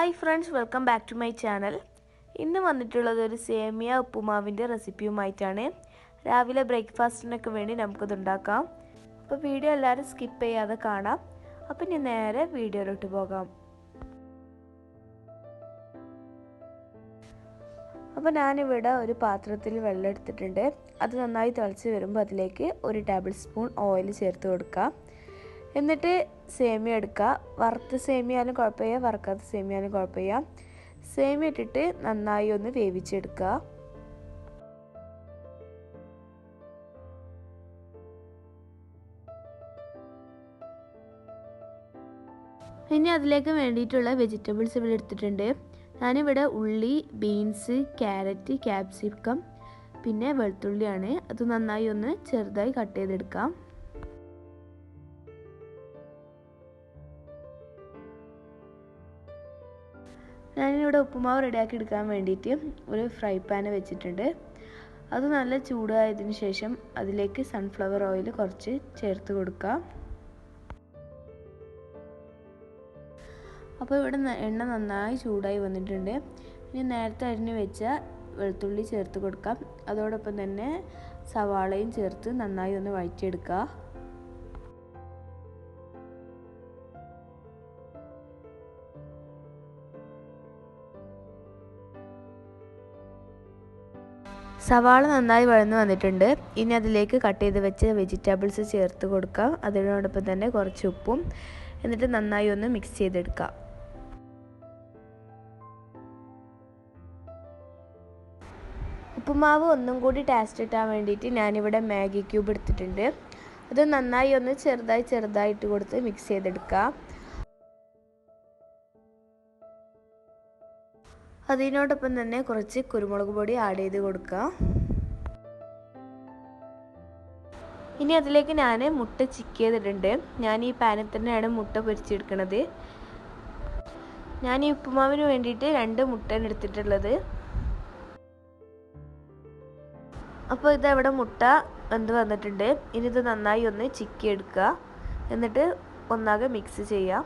Hi friends welcome back to my channel. ഇന്ന് വന്നിട്ടുള്ളത് ഒരു സേമിയ ഉപ്പുമാവിന്റെ റെസിപ്പിയുമായിട്ടാണ്. രാവിലെ ബ്രേക്ക്ഫാസ്റ്റിനൊക്കെ വേണ്ടി നമുക്കത് ഉണ്ടാക്കാം. അപ്പോൾ വീഡിയോ എല്ലാവരും സ്കിപ്പ് ചെയ്യാതെ കാണാം. അപ്പം ഇനി നേരെ വീഡിയോയിലോട്ട് പോകാം. അപ്പോൾ ഞാനിവിടെ ഒരു പാത്രത്തിൽ വെള്ളം എടുത്തിട്ടുണ്ട്. അത് നന്നായി തിളച്ച് വരുമ്പോൾ അതിലേക്ക് ഒരു ടേബിൾ സ്പൂൺ ഓയിൽ ചേർത്ത് കൊടുക്കാം. എന്നിട്ട് സേമിയ എടുക്കുക. വറുത്ത സേമിയാലും കുഴപ്പമില്ല. വറുക്കാത്ത സേമിയാലും കുഴപ്പമില്ല. സേമിയ ഇട്ടിട്ട് നന്നായി ഒന്ന് വേവിച്ചെടുക്കുക. ഇനി അതിലേക്ക് വേണ്ടിയിട്ടുള്ള വെജിറ്റബിൾസ് ഇവിടെ എടുത്തിട്ടുണ്ട്. ഞാനിവിടെ ഉള്ളി ബീൻസ് ക്യാരറ്റ് ക്യാപ്സിക്കം പിന്നെ വെളുത്തുള്ളിയാണ്. അത് നന്നായി ഒന്ന് ചെറുതായി കട്ട് ചെയ്തെടുക്കാം. ഞാനിവിടെ ഉപ്പുമാവ് റെഡിയാക്കി എടുക്കാൻ വേണ്ടിയിട്ട് ഒരു ഫ്രൈ പാൻ വെച്ചിട്ടുണ്ട്. അത് നല്ല ചൂടായതിനു ശേഷം അതിലേക്ക് സൺഫ്ലവർ ഓയിൽ കുറച്ച് ചേർത്ത് കൊടുക്കാം. അപ്പോൾ ഇവിടെ എണ്ണ നന്നായി ചൂടായി വന്നിട്ടുണ്ട്. ഇനി നേരത്തെ അരിഞ്ഞ് വെച്ച വെളുത്തുള്ളി ചേർത്ത് കൊടുക്കാം. അതോടൊപ്പം തന്നെ സവാളയും ചേർത്ത് നന്നായി ഒന്ന് വഴറ്റിയെടുക്കുക. സവാള നന്നായി വഴന്നു വന്നിട്ടുണ്ട്. ഇനി അതിലേക്ക് കട്ട് ചെയ്ത് വെച്ച് വെജിറ്റബിൾസ് ചേർത്ത് കൊടുക്കാം. അതിനോടൊപ്പം തന്നെ കുറച്ച് ഉപ്പും എന്നിട്ട് നന്നായി ഒന്ന് മിക്സ് ചെയ്തെടുക്കാം. ഉപ്പുമാവ് ഒന്നും കൂടി ടേസ്റ്റ് കിട്ടാൻ വേണ്ടിയിട്ട് ഞാനിവിടെ മാഗി ക്യൂബ് എടുത്തിട്ടുണ്ട്. അത് നന്നായി ഒന്ന് ചെറുതായി ചെറുതായിട്ട് കൊടുത്ത് മിക്സ് ചെയ്തെടുക്കാം. അതിനോടൊപ്പം തന്നെ കുറച്ച് കുരുമുളക് പൊടി ആഡ് ചെയ്ത് കൊടുക്കുക ഇനി അതിലേക്ക് ഞാൻ മുട്ട ചിക്ക് ചെയ്തിട്ടുണ്ട്. ഞാൻ ഈ പാനിൽ തന്നെയാണ് മുട്ട പൊരിച്ചെടുക്കുന്നത് ഞാൻ ഈ ഉപ്പുമാവിന് വേണ്ടിയിട്ട് രണ്ട് മുട്ടയാണ് എടുത്തിട്ടുള്ളത്. അപ്പോൾ ഇതവിടെ മുട്ട വെന്ത് വന്നിട്ടുണ്ട്. ഇനി ഇത് നന്നായി ഒന്ന് ചിക്കി എടുക്കുക എന്നിട്ട് ഒന്നാകെ മിക്സ് ചെയ്യാം.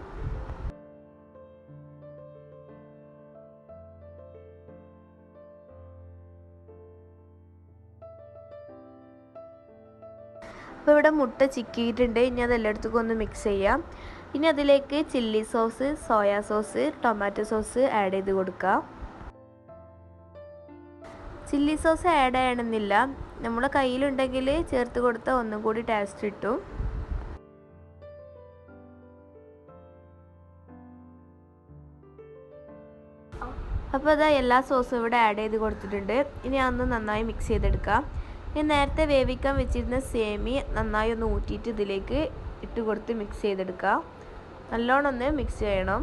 അപ്പോൾ ഇവിടെ മുട്ട ചിക്കിയിട്ടുണ്ട്. ഇനി അത് എല്ലായിടത്തേക്കും ഒന്ന് മിക്സ് ചെയ്യാം. ഇനി അതിലേക്ക് chilli sauce soya sauce tomato sauce add ചെയ്ത് കൊടുക്കുക. ചില്ലി സോസ് ആഡ് ചെയ്യണമെന്നില്ല നമ്മുടെ കയ്യിലുണ്ടെങ്കിൽ ചേർത്ത് കൊടുത്താൽ ഒന്നും കൂടി ടേസ്റ്റ് കിട്ടും. അപ്പോൾ അതാ എല്ലാ സോസും ഇവിടെ ആഡ് ചെയ്ത് കൊടുത്തിട്ടുണ്ട്. ഇനി അതൊന്ന് നന്നായി മിക്സ് ചെയ്തെടുക്കാം. ഇനി നേരത്തെ വേവിക്കാൻ വെച്ചിരുന്ന സേമി നന്നായി ഒന്ന് ഊറ്റിയിട്ട് ഇതിലേക്ക് ഇട്ട് കൊടുത്ത് മിക്സ് ചെയ്തെടുക്കുക. നല്ലോണം ഒന്ന് മിക്സ് ചെയ്യണം.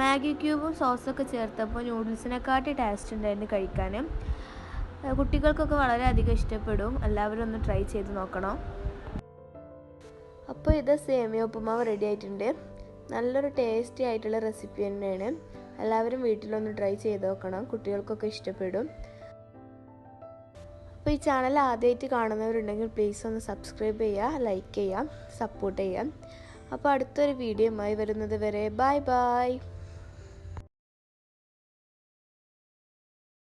മാഗി ക്യൂബും സോസൊക്കെ ചേർത്തപ്പോൾ നൂഡിൽസിനെക്കാട്ടി ടേസ്റ്റ് ഉണ്ടായിരുന്നു കഴിക്കാനും കുട്ടികൾക്കൊക്കെ വളരെയധികം ഇഷ്ടപ്പെടും. എല്ലാവരും ഒന്ന് ട്രൈ ചെയ്ത് നോക്കണം. അപ്പോൾ ഇത് സേമിയ ഉപ്പുമാവ് റെഡി ആയിട്ടുണ്ട്. നല്ലൊരു ടേസ്റ്റി ആയിട്ടുള്ള റെസിപ്പി തന്നെയാണ്. എല്ലാവരും വീട്ടിലൊന്ന് ട്രൈ ചെയ്ത് നോക്കണം. കുട്ടികൾക്കൊക്കെ ഇഷ്ടപ്പെടും. അപ്പോൾ ഈ ചാനൽ ആദ്യമായിട്ട് കാണുന്നവരുണ്ടെങ്കിൽ പ്ലീസ് ഒന്ന് സബ്സ്ക്രൈബ് ചെയ്യുക ലൈക്ക് ചെയ്യുക സപ്പോർട്ട് ചെയ്യാം. അപ്പോൾ അടുത്തൊരു വീഡിയോയുമായി വരുന്നത് വരെ ബൈ ബൈ